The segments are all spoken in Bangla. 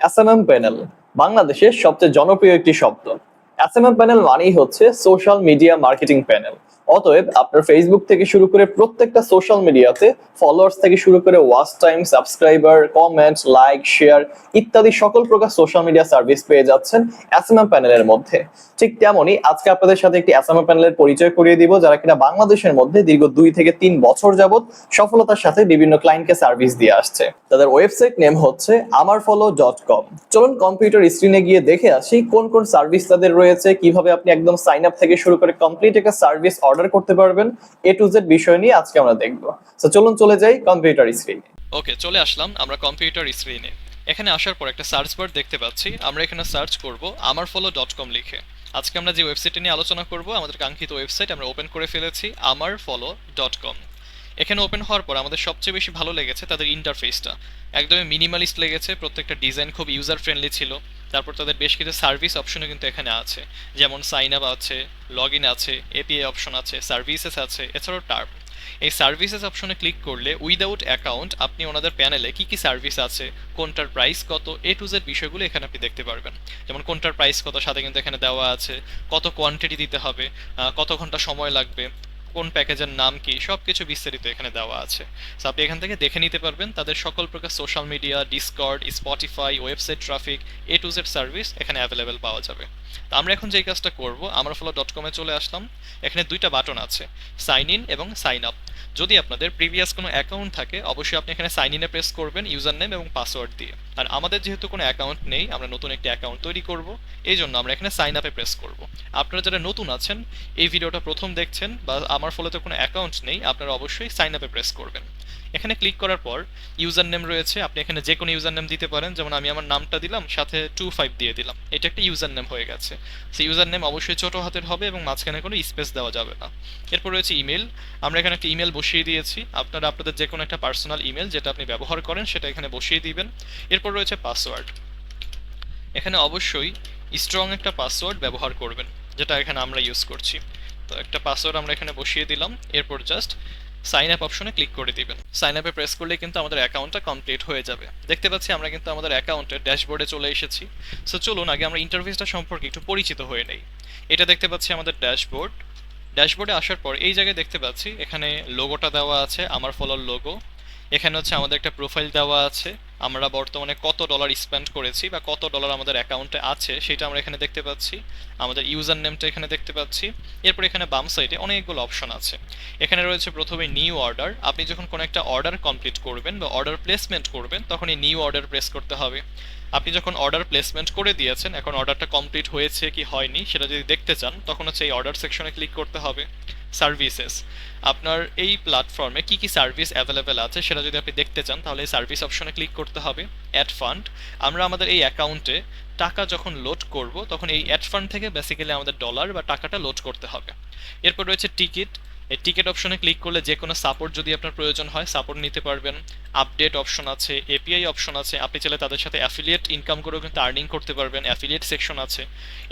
এসএমএম প্যানেল বাংলাদেশের সবচেয়ে জনপ্রিয় একটি শব্দ। এসএমএম প্যানেল মানেই হচ্ছে সোশ্যাল মিডিয়া মার্কেটিং প্যানেল অতএব আপনার ফেসবুক থেকে শুরু করে প্রত্যেকটা সোশ্যাল মিডিয়াতে ফলোয়ার্স থেকে শুরু করে watch time subscriber comment like share ইত্যাদি সকল প্রকার সোশ্যাল মিডিয়া সার্ভিস পেয়ে যাচ্ছেন এসএমএম প্যানেলের মধ্যে। ঠিক তেমনই আজকে আপনাদের সাথে একটি এসএমএম প্যানেলের পরিচয় করিয়ে দিব, যারা কিনা বাংলাদেশের মধ্যে দীর্ঘ দুই থেকে তিন বছর যাবত সফলতার সাথে বিভিন্ন ক্লায়েন্টকে সার্ভিস দিয়ে আসছে। তাদের ওয়েবসাইট নেম হচ্ছে আমার ফলো ডট কম চলুন কম্পিউটার স্ক্রিনে গিয়ে দেখে আসি কোন কোন সার্ভিস তাদের রয়েছে, কীভাবে আপনি একদম সাইন আপ থেকে শুরু করে কমপ্লিট একটা সার্ভিস অর্ডার করতে পারবেন এ টু জেড বিষয় নিয়ে আজকে আমরা দেখব। তো চলুন চলে যাই কম্পিউটার স্ক্রিনে ওকে চলে আসলাম আমরা কম্পিউটার স্ক্রিনে এখানে আসার পর একটা সার্চ বার দেখতে পাচ্ছি। আমরা এখানে সার্চ করব আমার ফলো ডট কম লিখে। আজকে আমরা যে ওয়েবসাইটটি নিয়ে আলোচনা করব, আমাদের কাঙ্ক্ষিত ওয়েবসাইট আমরা ওপেন করে ফেলেছি আমার ফলো ডট কম এখানে ওপেন হওয়ার পর আমাদের সবচেয়ে বেশি ভালো লেগেছে তাদের ইন্টারফেসটা একদমই মিনিমালিস্ট লেগেছে, প্রত্যেকটা ডিজাইন খুব ইউজার ফ্রেন্ডলি ছিল। তারপর তাদের বেশ কিছু সার্ভিস অপশনও কিন্তু এখানে আছে। যেমন সাইন আপ আছে লগ ইন আছে এপিআই অপশন আছে সার্ভিসেস আছে, এছাড়াও টার্ম এই সার্ভিসেস অপশনে ক্লিক করলে উইদাউট অ্যাকাউন্ট আপনি ওনাদের প্যানেলে কি কি সার্ভিস আছে, কোনটার প্রাইস কত এ টু জেড বিষয়গুলো এখানে আপনি দেখতে পারবেন। যেমন কোনটার প্রাইস কত, সাথে কিন্তু এখানে দেওয়া আছে, কত কোয়ান্টিটি দিতে হবে কত ঘণ্টা সময় লাগবে কোন প্যাকেজের নাম কি সব কিছু বিস্তারিত এখানে দেওয়া আছে। সো আপনি এখান থেকে দেখে নিতে পারবেন তাদের সকল প্রকার social media Discord Spotify website traffic A to Z service এখানে অ্যাভেলেবেল পাওয়া যাবে। তো আমরা এখন যেই কাজটা করব, আমরা ফলো ডট কমে চলে আসলাম। এখানে দুইটা বাটন আছে সাইন ইন এবং সাইন আপ যদি আপনাদের প্রিভিয়াস কোনো অ্যাকাউন্ট থাকে, অবশ্যই আপনি এখানে সাইন ইনে প্রেস করবেন ইউজার নেম এবং পাসওয়ার্ড দিয়ে। আর আমাদের যেহেতু কোনো অ্যাকাউন্ট নেই, আমরা নতুন একটি অ্যাকাউন্ট তৈরি করব, এই জন্য আমরা এখানে সাইন আপে প্রেস করব। আপনারা যারা নতুন আছেন, এই ভিডিওটা প্রথম দেখছেন বা আমার ফলে তো কোনো অ্যাকাউন্ট নেই, আপনারা অবশ্যই সাইন আপে প্রেস করবেন। এখানে ক্লিক করার পর ইউজার নেম রয়েছে। আপনি এখানে যে কোনো ইউজার নেম দিতে পারেন। যেমন আমি আমার নামটা দিলাম, সাথে টু ফাইভ দিয়ে দিলাম। এটা একটা ইউজার নেম হয়ে গেছে। সেই ইউজার নেম অবশ্যই ছোট হাতের হবে এবং মাঝখানে কোনো স্পেস দেওয়া যাবে না। এরপর রয়েছে ইমেল আমরা এখানে একটা ইমেল বসিয়ে দিয়েছি। আপনারা আপনাদের যে কোনো একটা পার্সোনাল ইমেল যেটা আপনি ব্যবহার করেন, সেটা এখানে বসিয়ে দিবেন। এরপর রয়েছে পাসওয়ার্ড এখানে অবশ্যই স্ট্রং একটা পাসওয়ার্ড ব্যবহার করবেন, যেটা এখানে আমরা ইউজ করছি। তো একটা পাসওয়ার্ড আমরা এখানে বসিয়ে দিলাম। এরপর জাস্ট সাইন আপ অপশনে ক্লিক করে দিবেন। সাইন আপে প্রেস করলে কিন্তু আমাদের অ্যাকাউন্টটা কমপ্লিট হয়ে যাবে। দেখতে পাচ্ছি আমরা কিন্তু আমাদের অ্যাকাউন্টের ড্যাশবোর্ডে চলে এসেছি। সো চলুন আগে আমরা ইন্টারফেসটা সম্পর্কে একটু পরিচিত হয়ে নেই। এটা দেখতে পাচ্ছি আমাদের ড্যাশবোর্ড ড্যাশবোর্ডে আসার পর এই জায়গায় দেখতে পাচ্ছি এখানে লোগোটা দেওয়া আছে, আমার ফলোর লোগো এখানে হচ্ছে আমাদের একটা প্রোফাইল দেওয়া আছে। আমরা বর্তমানে কত ডলার স্পেন্ড করেছি বা কত ডলার আমাদের অ্যাকাউন্টে আছে, সেটা আমরা এখানে দেখতে পাচ্ছি। আমাদের ইউজার নেমটা এখানে দেখতে পাচ্ছি। এরপর এখানে বাম সাইডে অনেকগুলো অপশন আছে। এখানে রয়েছে প্রথমে নিউ অর্ডার আপনি যখন কোনো একটা অর্ডার কমপ্লিট করবেন বা অর্ডার প্লেসমেন্ট করবেন, তখন এই নিউ অর্ডার প্রেস করতে হবে। আপনি যখন অর্ডার প্লেসমেন্ট করে দিয়েছেন, এখন অর্ডারটা কমপ্লিট হয়েছে কি হয়নি সেটা যদি দেখতে চান, তখন হচ্ছে এই অর্ডার সেকশনে ক্লিক করতে হবে সার্ভিসেস আপনার এই প্ল্যাটফর্মে কি কি সার্ভিস অ্যাভেলেবেল আছে সেটা যদি আপনি দেখতে চান, তাহলে এই সার্ভিস অপশনে ক্লিক করতে হবে অ্যাড ফান্ড আমরা আমাদের এই অ্যাকাউন্টে টাকা যখন লোড করব, তখন এই অ্যাড ফান্ড থেকে বেসিক্যালি আমাদের ডলার বা টাকাটা লোড করতে হবে। এরপর রয়েছে টিকিট এই টিকিট অপশনে ক্লিক করলে যে কোনো সাপোর্ট যদি আপনার প্রয়োজন হয় সাপোর্ট নিতে পারবেন। আপডেট অপশন আছে এপিআই অপশন আছে। আপনি চাইলে তাদের সাথে অ্যাফিলিয়েট ইনকাম করেও কিন্তু আর্নিং করতে পারবেন অ্যাফিলিয়েট সেকশন আছে।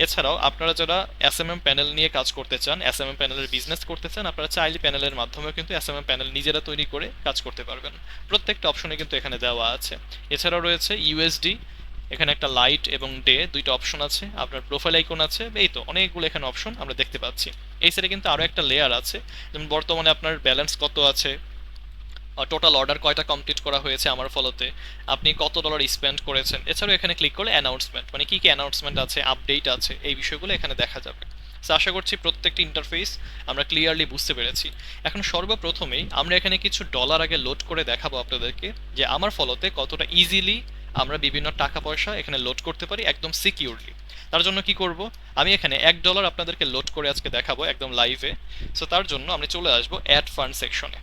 এছাড়াও আপনারা যারা এস এম এম প্যানেল নিয়ে কাজ করতে চান এস এম এম প্যানেলের বিজনেস করতে চান, আপনারা চাইলে প্যানেলের মাধ্যমেও কিন্তু এস এম এম প্যানেল নিজেরা তৈরি করে কাজ করতে পারবেন। প্রত্যেকটা অপশনে কিন্তু এখানে দেওয়া আছে। এছাড়াও রয়েছে ইউএসডি এখানে একটা লাইট এবং ডে দুইটা অপশন আছে, আপনার প্রোফাইল আইকন আছে, এই তো, অনেকগুলো এখানে অপশন আমরা দেখতে পাচ্ছি। এই সাইডে কিন্তু আরও একটা লেয়ার আছে, যেমন বর্তমানে আপনার ব্যালেন্স কত আছে টোটাল অর্ডার কয়টা কমপ্লিট করা হয়েছে আমার ফলোতে আপনি কত ডলার স্পেন্ড করেছেন, এছাড়াও এখানে ক্লিক করলে অ্যানাউন্সমেন্ট মানে কী কী অ্যানাউন্সমেন্ট আছে আপডেট আছে, এই বিষয়গুলো এখানে দেখা যাবে। সো আশা করছি প্রত্যেকটি ইন্টারফেস আমরা ক্লিয়ারলি বুঝতে পেরেছি। এখন সর্বপ্রথমেই আমরা এখানে কিছু ডলার আগে লোড করে দেখাবো আপনাদেরকে, যে আমার ফলোতে কতটা ইজিলি আমরা বিভিন্ন টাকা পয়সা এখানে লোড করতে পারি একদম সিকিউরলি তার জন্য কি করব? আমি এখানে এক ডলার আপনাদেরকে লোড করে আজকে দেখাবো একদম লাইভে সো তার জন্য আমরা চলে আসব অ্যাড ফান্ড সেকশনে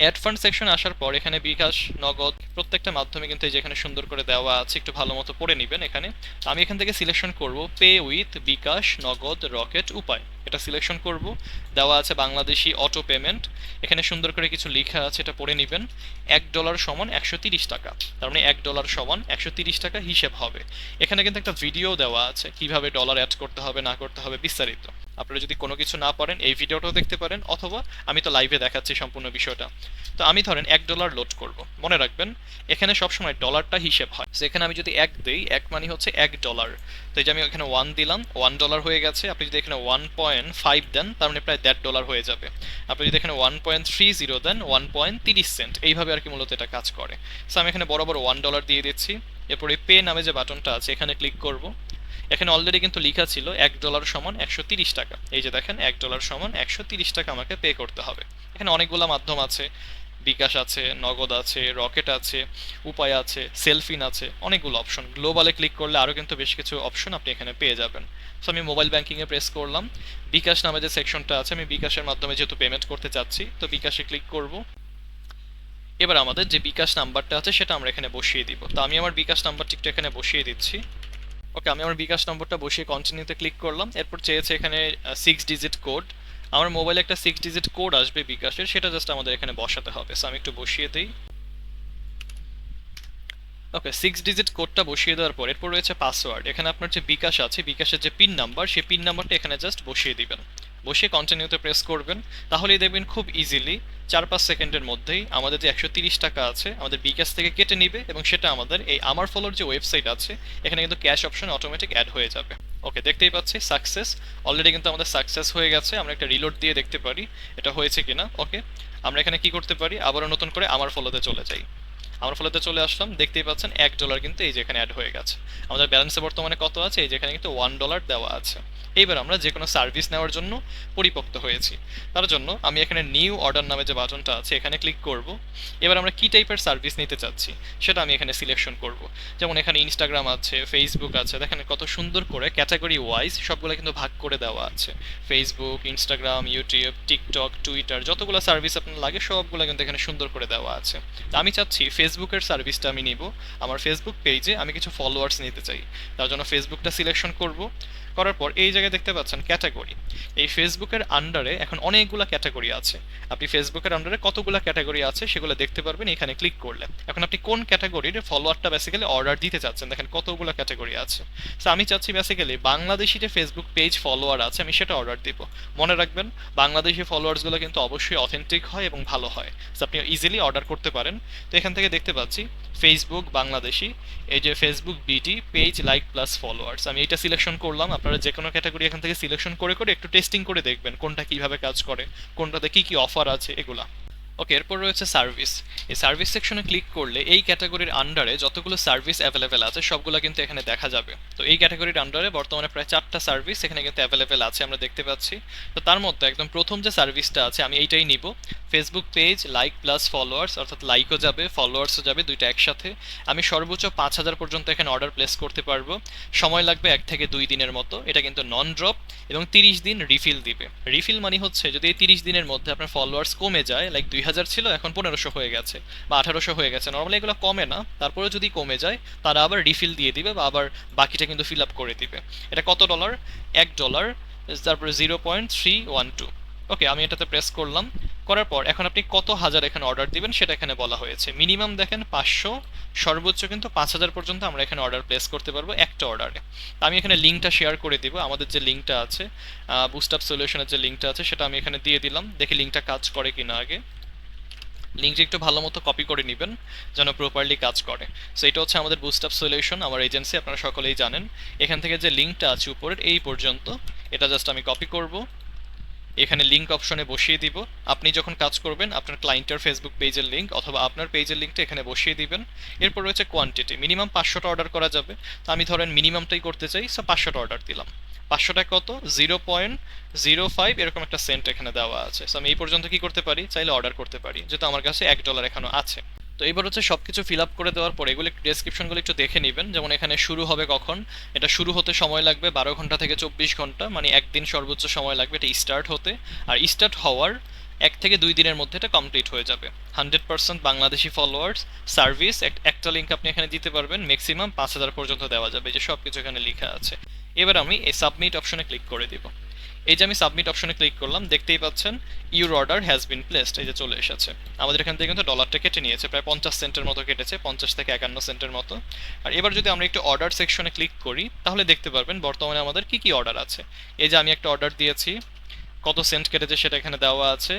অ্যাড ফান্ড সেকশনে আসার পর এখানে বিকাশ, নগদ, প্রত্যেকটা মাধ্যমে কিন্তু এই যে এখানে সুন্দর করে দেওয়া আছে, একটু ভালো মতো পড়ে নেবেন এখানে। আমি এখান থেকে সিলেকশন করব পে উইথ বিকাশ, নগদ রকেট উপায়। এটা সিলেকশন করব। দেওয়া আছে বাংলাদেশি অটো পেমেন্ট এখানে সুন্দর করে কিছু লেখা আছে, এটা পড়ে নেবেন। এক ডলার সমান একশো টাকা। তার মানে এক ডলার সমান একশো টাকা হিসেব হবে। এখানে কিন্তু একটা ভিডিও দেওয়া আছে, কীভাবে ডলার অ্যাড করতে হবে, না করতে হবে, বিস্তারিত। আপনারা যদি কোনো কিছু না পারেন, এই ভিডিওটাও দেখতে পারেন, অথবা আমি তো লাইভে দেখাচ্ছি সম্পূর্ণ বিষয়টা। তো আমি ধরেন এক ডলার লোড করব। মনে রাখবেন, এখানে সবসময় ডলারটা হিসেব হয়। এখানে আমি যদি এক দিই, এক মানে হচ্ছে এক ডলার তো এই যে আমি এখানে ওয়ান দিলাম ওয়ান ডলার হয়ে গেছে। আপনি যদি এখানে ওয়ান পয়েন্ট ফাইভ দেন, তার মানে প্রায় দেড় ডলার হয়ে যাবে। আপনি যদি এখানে one point three zero then one point তিরিশ সেন্ট এইভাবে আর কি মূলত এটা কাজ করে। সো আমি এখানে বরাবর ওয়ান ডলার দিয়ে দিচ্ছি। এরপরে পে নামে যে বাটনটা আছে, এখানে ক্লিক করব। এখানে অলরেডি কিন্তু লেখা ছিল এক ডলার সমান একশো টাকা। এই যে দেখেন, এক ডলার সমান একশো টাকা আমাকে পে করতে হবে। এখানে অনেকগুলো মাধ্যম আছে। বিকাশ আছে, নগদ আছে, রকেট আছে, উপায় আছে, সেলফিন আছে, অনেকগুলো অপশন গ্লোবালে ক্লিক করলে আরও কিন্তু বেশ কিছু অপশন আপনি এখানে পেয়ে যাবেন। সো আমি মোবাইল ব্যাঙ্কিংয়ে প্রেস করলাম। বিকাশ নামে যে সেকশনটা আছে, আমি বিকাশের মাধ্যমে যেহেতু পেমেন্ট করতে চাচ্ছি, তো বিকাশে ক্লিক করব। এবার আমাদের যে বিকাশ নাম্বারটা আছে, সেটা আমরা এখানে বসিয়ে দিব। তো আমি আমার বিকাশ নাম্বারটি একটু এখানে বসিয়ে দিচ্ছি। ওকে আমি আমার বিকাশ নম্বরটা বসিয়ে কন্টিনিউতে ক্লিক করলাম। এরপর চেয়েছে এখানে সিক্স ডিজিট কোড আমার মোবাইলে একটা সিক্স ডিজিট কোড আসবে বিকাশের, সেটা জাস্ট আমাদের এখানে বসাতে হবে। সো আমি একটু বসিয়ে দিই। ওকে সিক্স ডিজিট কোডটা বসিয়ে দেওয়ার পর এরপর রয়েছে পাসওয়ার্ড এখানে আপনার যে বিকাশ আছে, বিকাশের যে পিন নাম্বার সেই পিন নাম্বারটা এখানে জাস্ট বসিয়ে দিবেন। বসিয়ে কন্টিনিউতে প্রেস করবেন। তাহলেই দেখবেন খুব ইজিলি চার পাঁচ সেকেন্ডের মধ্যেই আমাদের যে একশো তিরিশ টাকা আছে, আমাদের বিকাশ থেকে কেটে নিবে এবং সেটা আমাদের এই আমার ফলোর যে ওয়েবসাইট আছে, এখানে কিন্তু ক্যাশ অপশন অটোমেটিক অ্যাড হয়ে যাবে। ওকে, দেখতেই পাচ্ছি, সাকসেস। অলরেডি কিন্তু আমাদের সাকসেস হয়ে গেছে, আমরা একটা রিলোড দিয়ে দেখতে পারি, এটা হয়েছে কিনা। ওকে, আমরা এখানে কি করতে পারি? আবারও নতুন করে আমার ফলোতে চলে যাই। আমার ফলোতে চলে আসলাম, দেখতেই পাচ্ছেন এক ডলার কিন্তু এই যে এখানে অ্যাড হয়ে গেছে। আমাদের ব্যালেন্সে বর্তমানে কত আছে? এই যে এখানে কিন্তু ওয়ান ডলার দেওয়া আছে। এইবার আমরা যে কোনো সার্ভিস নেওয়ার জন্য পরিপক্ত হয়েছি। তার জন্য আমি এখানে নিউ অর্ডার নামে যে বাটনটা আছে, এখানে ক্লিক করব। এবার আমরা কি টাইপের সার্ভিস নিতে চাচ্ছি, সেটা আমি এখানে সিলেকশন করব। যেমন এখানে ইনস্টাগ্রাম আছে ফেসবুক আছে, দেখেন কত সুন্দর করে ক্যাটাগরি ওয়াইজ সবগুলো কিন্তু ভাগ করে দেওয়া আছে। Facebook Instagram YouTube TikTok Twitter যতগুলো সার্ভিস আপনার লাগে, সবগুলো কিন্তু এখানে সুন্দর করে দেওয়া আছে। আমি চাচ্ছি ফেসবুকের সার্ভিসটা আমি নিব। আমার ফেসবুক পেজে আমি কিছু ফলোয়ার্স নিতে চাই। তার জন্য ফেসবুকটা সিলেকশন করব। করার পর এই জায়গায় দেখতে পাচ্ছেন ক্যাটাগরি। এই ফেসবুকের আন্ডারে এখন অনেকগুলো ক্যাটাগরি আছে। আপনি ফেসবুকের আন্ডারে কতগুলো ক্যাটাগরি আছে সেগুলো দেখতে পারবেন, এখানে ক্লিক করলে। এখন আপনি কোন ক্যাটাগরির ফলোয়ারটা বেসিক্যালি অর্ডার দিতে চাচ্ছেন? দেখেন কতগুলো ক্যাটাগরি আছে। সো আমি চাচ্ছি বেসিক্যালি বাংলাদেশি যে ফেসবুক পেজ ফলোয়ার আছে, আমি সেটা অর্ডার দিব। মনে রাখবেন, বাংলাদেশি ফলোয়ার্সগুলো কিন্তু অবশ্যই অথেন্টিক হয় এবং ভালো হয়। সো আপনি ইজিলি অর্ডার করতে পারেন। তো এখান থেকে দেখতে পাচ্ছি ফেসবুক বাংলাদেশি, এই যে ফেসবুক বিটি পেজ লাইক প্লাস ফলোয়ার্স আমি এটা সিলেকশন করলাম, আপনারা যে কোনো ক্যাটাগরি এখান থেকে সিলেকশন করে করে একটু টেস্টিং করে দেখবেন কোনটা কীভাবে কাজ করে, কোনটাতে কি কি অফার আছে, এগুলা। ওকে, এরপর রয়েছে সার্ভিস এই সার্ভিস সেকশনে ক্লিক করলে এই ক্যাটাগরির আন্ডারে যতগুলো সার্ভিস অ্যাভেলেবেল আছে, সবগুলো কিন্তু এখানে দেখা যাবে। তো এই ক্যাটাগরির আন্ডারে বর্তমানে প্রায় চারটা সার্ভিস এখানে কিন্তু অ্যাভেলেবেল আছে, আমরা দেখতে পাচ্ছি। তো তার মধ্যে একদম প্রথম যে সার্ভিসটা আছে, আমি এইটাই নিব। Facebook page like plus followers অর্থাৎ লাইকও যাবে ফলোয়ার্সও যাবে, দুইটা একসাথে। আমি সর্বোচ্চ পাঁচ হাজার পর্যন্ত এখানে অর্ডার প্লেস করতে পারব। সময় লাগবে এক থেকে দুই দিনের মতো। এটা কিন্তু নন ড্রপ এবং তিরিশ দিন রিফিল দিবে। রিফিল মানে হচ্ছে যদি এই তিরিশ দিনের মধ্যে আপনার ফলোয়ার্স কমে যায় লাইক দুই হাজার ছিল, এখন পনেরোশো হয়ে গেছে বা আঠারোশো হয়ে গেছে। নর্মালি এগুলো কমে না তারপরে যদি কমে যায়, তারা আবার রিফিল দিয়ে দিবে বা আবার বাকিটা কিন্তু ফিল আপ করে দিবে। এটা কত ডলার এক ডলার তারপরে zero point three one two okay আমি এটাতে প্রেস করলাম, করার পর এখন আপনি কত হাজার এখানে অর্ডার দিবেন সেটা এখানে বলা হয়েছে। মিনিমাম দেখেন পাঁচশো, সর্বোচ্চ কিন্তু পাঁচ হাজার পর্যন্ত আমরা এখানে অর্ডার প্লেস করতে পারব একটা অর্ডারে আমি এখানে লিঙ্কটা শেয়ার করে দিব, আমাদের যে লিঙ্কটা আছে বুস্ট আপ সলিউশনের যে লিঙ্কটা আছে, সেটা আমি এখানে দিয়ে দিলাম। দেখি লিঙ্কটা কাজ করে কিনা আগে। লিঙ্কটা একটু ভালো মতো কপি করে নেবেন, যেন প্রপারলি কাজ করে। সো এটা হচ্ছে আমাদের বুস্ট আপ সলিউশন আমার এজেন্সি আপনারা সকলেই জানেন। এখান থেকে যে লিঙ্কটা আছে উপরের, এই পর্যন্ত। এটা জাস্ট আমি কপি করব। এখানে লিঙ্ক অপশনে বসিয়ে দিব। আপনি যখন কাজ করবেন, আপনার ক্লায়েন্টের ফেসবুক পেজের লিঙ্ক অথবা আপনার পেজের লিঙ্কটা এখানে বসিয়ে দিবেন। এরপর রয়েছে কোয়ান্টিটি মিনিমাম পাঁচশোটা অর্ডার করা যাবে। তো আমি ধরেন মিনিমামটাই করতে চাই সো পাঁচশোটা অর্ডার দিলাম। পাঁচশোটা কত? জিরো পয়েন্ট জিরো ফাইভ এরকম একটা সেন্ট এখানে দেওয়া আছে। সো আমি এই পর্যন্ত কি করতে পারি? চাইলে অর্ডার করতে পারি, যেহেতু আমার কাছে এক ডলার এখনও আছে। তো এবার হচ্ছে সব কিছু ফিল আপ করে দেওয়ার পর এগুলো একটু ডেসক্রিপশনগুলো একটু দেখে নেবেন। যেমন এখানে শুরু হবে কখন? এটা শুরু হতে সময় লাগবে বারো ঘণ্টা থেকে চব্বিশ ঘণ্টা মানে একদিন সর্বোচ্চ সময় লাগবে এটা স্টার্ট হতে। আর স্টার্ট হওয়ার এক থেকে দুই দিনের মধ্যে এটা কমপ্লিট হয়ে যাবে। Hundred percent Bangladeshi followers service একটা লিঙ্ক আপনি এখানে দিতে পারবেন ম্যাক্সিমাম পাঁচ হাজার পর্যন্ত দেওয়া যাবে যে সব কিছু এখানে লেখা আছে। এবার আমি এই সাবমিট অপশনে ক্লিক করে দিব। এই যে আমি সাবমিট অপশনে ক্লিক করলাম, দেখতেই পাচ্ছেন your order has been placed এই যে চলে এসেছে। আমাদের এখান থেকে কিন্তু ডলারটা কেটে নিয়েছে, প্রায় পঞ্চাশ সেন্টের মতো কেটেছে, পঞ্চাশ থেকে একান্ন সেন্টের মতো। আর এবার যদি আমরা একটু অর্ডার সেকশনে ক্লিক করি, তাহলে দেখতে পারবেন বর্তমানে আমাদের কি কি অর্ডার আছে। এই যে আমি একটা অর্ডার দিয়েছি কত সেন্ট কেটেছে সেটা এখানে দেওয়া আছে।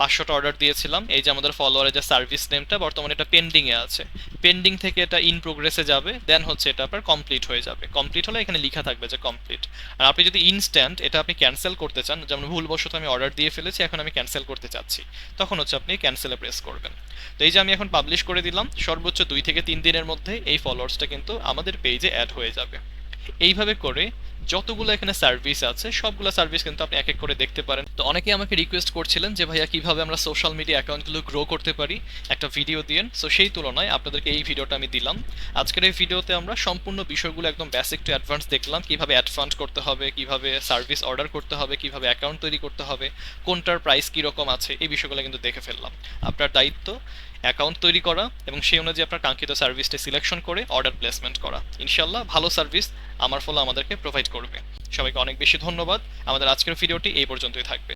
পাঁচশোটা অর্ডার দিয়েছিলাম। এই যে আমাদের ফলোয়ারের যে সার্ভিস নেমটা বর্তমানে এটা পেন্ডিংয়ে আছে। পেন্ডিং থেকে এটা ইন প্রোগ্রেসে যাবে দেন হচ্ছে এটা আপনার কমপ্লিট হয়ে যাবে। কমপ্লিট হলে এখানে লেখা থাকবে যে কমপ্লিট আর আপনি যদি ইনস্ট্যান্ট এটা আপনি ক্যান্সেল করতে চান, যেমন ভুলবশত আমি অর্ডার দিয়ে ফেলেছি, এখন আমি ক্যান্সেল করতে চাচ্ছি, তখন হচ্ছে আপনি ক্যান্সেলে প্রেস করবেন। তো এই যে আমি এখন পাবলিশ করে দিলাম, সর্বোচ্চ দুই থেকে তিন দিনের মধ্যে এই ফলোয়ার্সটা কিন্তু আমাদের পেজে অ্যাড হয়ে যাবে। এইভাবে করে যতগুলো এখানে সার্ভিস আছে, সবগুলো সার্ভিস কিন্তু আপনি এক এক করে দেখতে পারেন। তো অনেকেই আমাকে রিকোয়েস্ট করছিলেন যে, ভাইয়া, কীভাবে আমরা সোশ্যাল মিডিয়া অ্যাকাউন্টগুলো গ্রো করতে পারি? একটা ভিডিও দিয়েন। সো সেই তুলনায় আপনাদেরকে এই ভিডিওটা আমি দিলাম। আজকের এই ভিডিওতে আমরা সম্পূর্ণ বিষয়গুলো একদম বেসিক টু অ্যাডভান্স দেখলাম। কীভাবে অ্যাড ফান্ড করতে হবে, কীভাবে সার্ভিস অর্ডার করতে হবে, কীভাবে অ্যাকাউন্ট তৈরি করতে হবে, কোনটার প্রাইস কীরকম আছে, এই বিষয়গুলো কিন্তু দেখে ফেললাম। আপনার দায়িত্ব অ্যাকাউন্ট তৈরি করা এবং সেই অনুযায়ী আপনার কাঙ্ক্ষিত সার্ভিসটা সিলেকশন করে অর্ডার প্লেসমেন্ট করা। ইনশাল্লাহ ভালো সার্ভিস আমার ফলে আমাদেরকে প্রোভাইড করবে। সবাইকে অনেক বেশি ধন্যবাদ। আমাদের আজকের ভিডিওটি এই পর্যন্তই থাকবে।